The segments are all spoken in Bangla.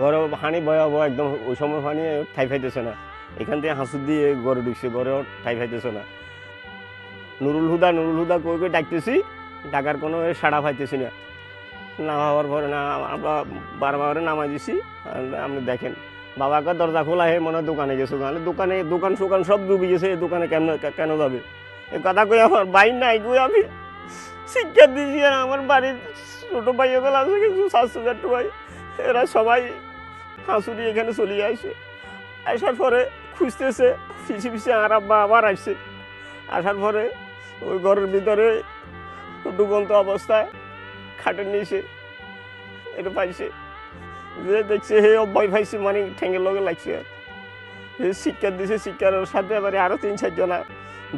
ঘরে পানি ভয়াবহ একদম ওই সময় পানি ঠাই ফাইতেছে না। এখান থেকে হাঁসু দিয়ে ঘরে ঢুকছে ঘরেও ঠাই ফাইতেছে না। নুরুল হুদা নুরুল হুদা কই কই ডাকতেছি ডাকার কোনো সাড়া পাইতেছি না। নামাবার পরে না আমরা বারবার নামাই দিছি আপনি দেখেন। বাবাকে দরজা খোলা হয়ে মনে দোকানে গেছে ওখানে দোকানে, দোকান সোকান সব ডুবে গেছে, এই দোকানে কেন কেন যাবে? এই কথা কই আমার বাইর নাই কই আমি শিক্ষা দিয়েছি আর আমার বাড়ির ছোটো ভাই ওগুলো আছে কিছু শাশু চাট্টু ভাই এরা সবাই হাঁসুরি এখানে চলে আসে। আসার পরে খুঁজতেছে, ফিসি ফিসে আর আব্বা আবার আসছে। আসার পরে ওই ঘরের ভিতরে ডুবন্ত অবস্থায় খাটের নিচে এটা পাইছে। যে দেখছে, হে ভয় পাইছে মানে ঠ্যাঙ্গের লগে লাগছে। আর শিক্ষা দিছে, শিক্ষার সাথে এবারে আরও তিন চারজনা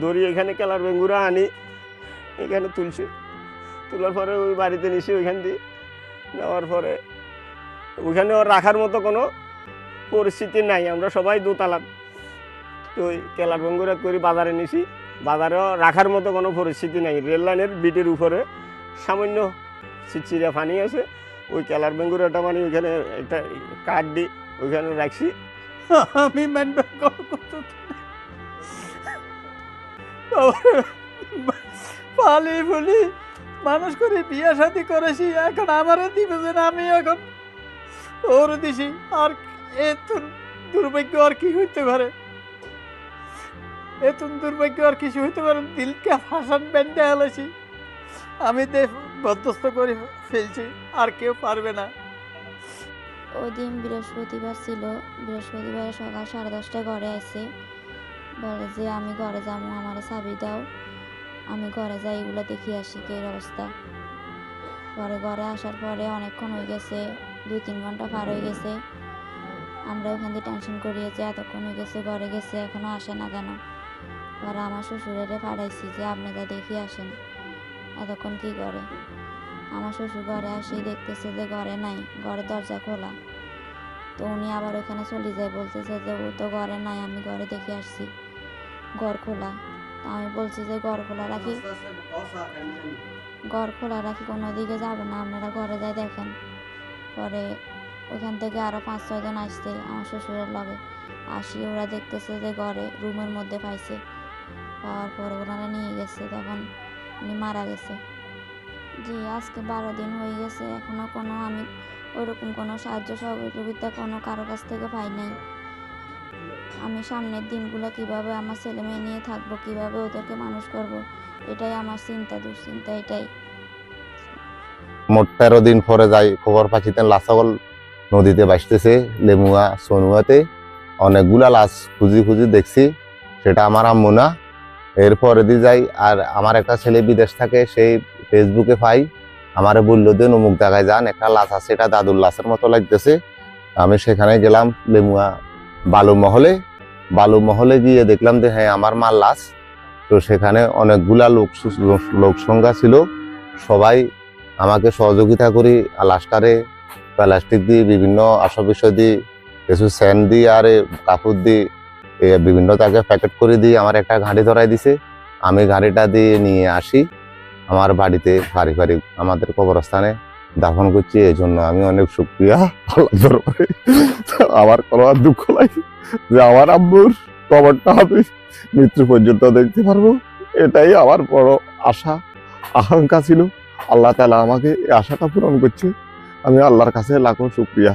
দড়ি এখানে কেলার বেঙ্গুরা আনি, এখানে তুলছে। তোলার পরে ওই বাড়িতে নিছে ওইখান দিয়ে। নেওয়ার পরে ওইখানে ওর রাখার মতো কোনো পরিস্থিতি নাই। আমরা সবাই দোতলা। তো কেলার বেঙ্গুরা করে বাজারে নিছি। বাজারেও রাখার মতো কোনো পরিস্থিতি নাই। রেল লাইনের বিটের উপরে সামান্য চিচিরা পানি আছে। ওই কেলার বেঙ্গুরাটা মানে ওইখানে একটা কাঠ দিয়ে ওইখানে রাখছি। আমি পালি ফুলি, মানুষ করে বিয়া শাদি করেছি, এখন আমারও দিবে যে আমি এখন ওর দিছি আর এত দুর্ভাগ্য আর কি হইতে পারে? এত দুর্ভাগ্য আর কিছু হইতে পারে? দিলকে ফাঁসান বেঁধে হেলেছি আমি দে বরদস্ত করে ফেলছি, আর কেউ পারবে না। ওই দিন বৃহস্পতিবার ছিল। বৃহস্পতিবার সকাল সাড়ে দশটায় ঘরে আসে বলে যে, আমি ঘরে যাব, আমার চাবি দাও। আমি ঘরে যাই, এগুলো দেখি আসি, কি অবস্থা? পরে ঘরে আসার পরে অনেকক্ষণ হয়ে গেছে। দুই তিন ঘণ্টা পার হয়ে গেছে। আমরা ওখান দিয়ে টেনশন করিয়ে যে এতক্ষণ হয়ে গেছে ঘরে গেছে এখনও আসে না কেন? পরে আমার শ্বশুরেরে পাঠাইছি যে আপনারা দেখি আসেন। এতক্ষণ কি করে? আমার শ্বশুর ঘরে আসি দেখতেছে যে ঘরে নাই ঘরের দরজা খোলা। তো উনি আবার ওখানে চলে যায় বলতেছে যে ও তো ঘরে নাই আমি ঘরে দেখে আসছি। ঘর খোলা। তো আমি বলছি যে ঘর খোলা রাখি ঘর খোলা রাখি কোনো দিকে যাবে না আপনারা ঘরে যাই দেখেন। পরে ওখান থেকে আরও পাঁচ ছয়জন আসছে আমার শ্বশুরের লগে। আসি ওরা দেখতেছে যে ঘরে রুমের মধ্যে পাইছে। পাওয়ার পরে ওনারা নিয়ে গেছে, তখন উনি মারা গেছে। জি, আজকে বারো দিন হয়ে গেছে এখনও কোনো আমি ওরকম কোনো সাহায্য সহযোগিতা কোনো কারও কাছ থেকে পাই নাই। আমি সামনের দিনগুলো কীভাবে আমার ছেলে মেয়ে নিয়ে থাকব, কীভাবে ওদেরকে মানুষ করব, এটাই আমার চিন্তা, দুশ্চিন্তা এটাই। মোট তেরো দিন পরে যাই খবর পাচ্ছিতেন লাসাগল নদীতে বাসতেছে লেমুয়া সনুয়াতে অনেকগুলা লাশ খুঁজি খুঁজি দেখছি, সেটা আমার আম্মু না। এরপরে দিয়ে যাই, আর আমার একটা ছেলে বিদেশ থাকে, সেই ফেসবুকে পাই। আমারে বলল যে অমুক জায়গায় যান, একটা লাশ আছে, এটা দাদুর লাশের মতো লাগতেছে। আমি সেখানে গেলাম, লেমুয়া বালু মহলে। বালু মহলে গিয়ে দেখলাম যে হ্যাঁ আমার মার লাশ। তো সেখানে অনেকগুলা লোক লোক সংখ্যা ছিল। সবাই সহযোগিতা করি লাস্টারে প্লাস্টিক দিয়ে বিভিন্ন আসব বিষয় দিয়ে কিছু স্যান্ড দিয়ে আর কাপড় দিয়ে বিভিন্ন তাকে প্যাকেট করে দিয়ে আমার একটা গাড়ি ধরাই দিছে। আমি গাড়িটা দিয়ে নিয়ে আসি, আমার বাড়িতে বাড়ি বাড়ি আমাদের কবরস্থানে দাফন করছি এই জন্য আমি অনেক সুক্রিয়া আমার কোনো আর দুঃখ লাগে যে আমার আব্বুর কবরটা আমি মৃত্যু পর্যন্ত দেখতে পারব। এটাই আমার বড় আশা, আকাঙ্ক্ষা ছিল। আল্লাহ তালা আমাকে আশাটা পূরণ করছে। আমি আল্লাহর কাছে লাখো শুক্রিয়া।